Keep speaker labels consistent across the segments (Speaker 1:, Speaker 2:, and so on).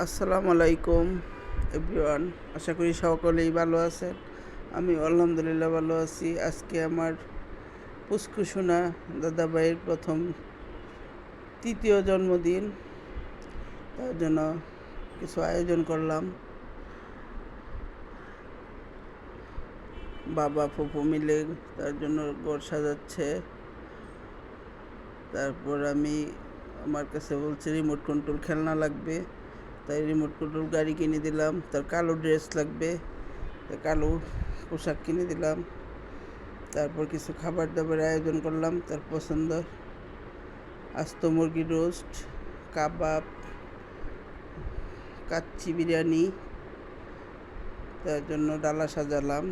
Speaker 1: আসসালামু আলাইকুম, এভরিওয়ান, আশা করি সকলেই ভালো আছেন। আমি আলহামদুলিল্লাহ ভালো আছি। আজকে আমার পুষ্কুসোনা দাদাভাইয়ের প্রথম, তৃতীয় জন্মদিন। তার জন্য কিছু আয়োজন করলাম। বাবা ফুপু মিলে তার জন্য ঘর সাজাচ্ছে। তারপর আমি আমার কাছে বলছে, রিমোট কন্ট্রোল খেলনা লাগবে। তাই রিমোট কন্ট্রোল গাড়ি কিনে দিলাম, তার কালো ড্রেস লাগবে কালো পোশাক কিনে দিলাম, তারপর কিছু খাবার দাবার আয়োজন করলাম, তার পছন্দ আস্ত মুরগি রোস্ট কাবাব, কাচ্চি বিরিয়ানি, তার জন্য ডালা সাজালাম।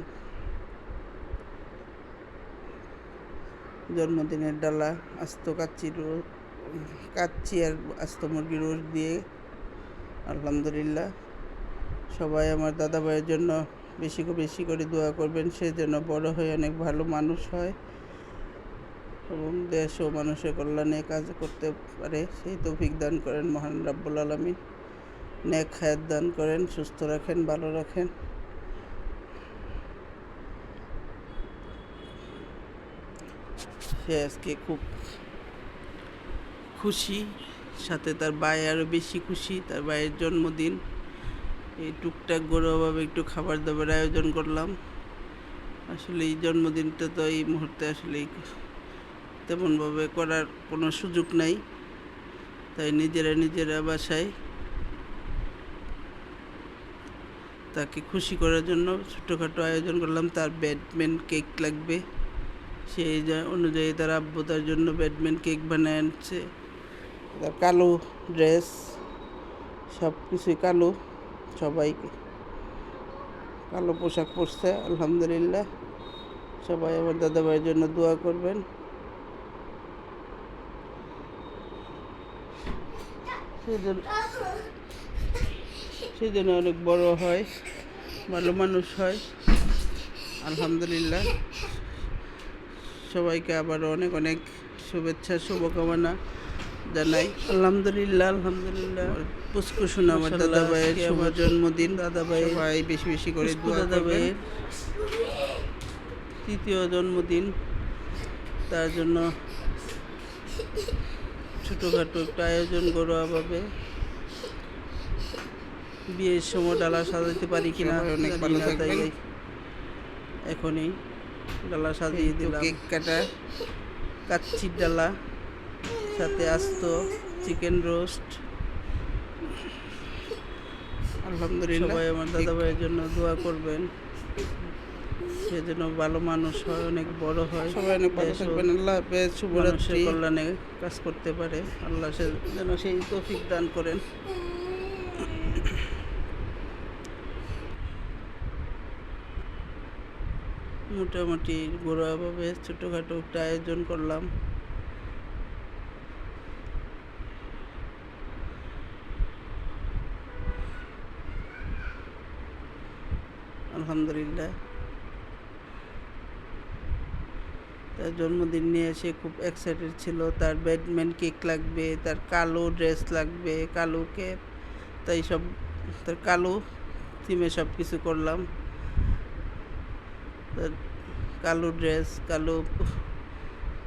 Speaker 1: জন্মদিনের ডালা, আস্ত কাচ্চি রো কাচ্চি আর আস্ত মুরগি রোস্ট দিয়ে আলহামদুলিল্লাহ। সবাই আমার দাদা ভাইয়ের জন্য বেশি বেশি করে দোয়া করবেন, সে যেন বড় হয়ে অনেক ভালো মানুষ হয় এবং দেশ ও মানুষের কল্যাণে কাজ করতে পারে। সেই তৌফিক দান করেন মহান রাব্বুল আলমী নেক হায়াত দান করেন, সুস্থ রাখেন, ভালো রাখেন। সে আজকে খুব খুশি সাথে তার ভাই আরও বেশি খুশি, তার ভাইয়ের জন্মদিন। এই টুকটাক ঘরোয়াভাবে একটু খাবার দাবার আয়োজন করলাম। আসলে এই জন্মদিনটা তো এই মুহূর্তে আসলে তেমনভাবে করার কোনো সুযোগ নাই। তাই নিজেরা নিজেরা বাসায় তাকে খুশি করার জন্য ছোটোখাটো আয়োজন করলাম। তার ব্যাডম্যান কেক লাগবে। সেই অনুযায়ী তার আব্বু তার জন্য ব্যাডম্যান কেক বানায় আনছে। কালো ড্রেস সব কিছুই কালো সবাই কালো পোশাক পরছে, আলহামদুলিল্লাহ। সবাই আমার দাদা ভাইয়ের জন্য দোয়া করবেন। সেই অনেক বড় হয়, ভালো মানুষ হয়। আলহামদুলিল্লাহ। সবাইকে আবার অনেক অনেক শুভেচ্ছা, শুভকামনা। জানাই আলহামদুলিল্লাহ আলহামদুলিল্লাহ। পুষ্কুসুন আমার দাদা ভাইয়ের শুভ জন্মদিন। দাদা ভাই ভাই বেশি বেশি করে দাদা ভাইয়ের তৃতীয় জন্মদিন। তার জন্য ছোটোখাটো একটা আয়োজন ঘরোয়াভাবে বিয়ের সময় ডালা সাজাতে পারি কিনা অনেক ভালো থাকবে এখনই ডালা সাজিয়ে দিলাম। কেক কাটা কাচ্চির ডালা। সাথে আস্ত চিকেন রোস্ট। আলহামদুলিল্লাহ। সবাই আমার দাদা ভাইয়ের জন্য দোয়া করবেন। সে যেন ভালো মানুষ হয় অনেক বড় হয়। সবাই অনেক ভালো থাকবেন। আল্লাহ হাফেজ শুভরাত্রি কল্যাণে কাজ করতে পারে। আল্লাহ সে যেন সেই তৌফিক দান করেন। মোটামুটি ঘরোয়াভাবে ছোটোখাটো একটা আয়োজন করলাম। আলহামদুলিল্লাহ। তার জন্মদিন নিয়ে সে খুব এক্সাইটেড ছিল। তার ব্যাডম্যান কেক লাগবে, তার কালো ড্রেস লাগবে, কালো ক্যাপ তাই সব, তার কালো থিমে সব কিছু করলাম। তার কালো ড্রেস কালো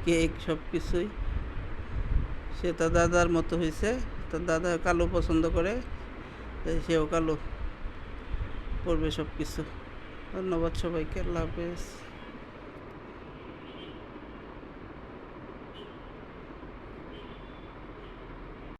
Speaker 1: কেক সব কিছুই সে তার দাদার মতো হয়েছে। তার দাদা কালো পছন্দ করে, তাই সেও কালো। করবে সব কিছু ধন্যবাদ সবাইকে আল্লাহ হাফেজ।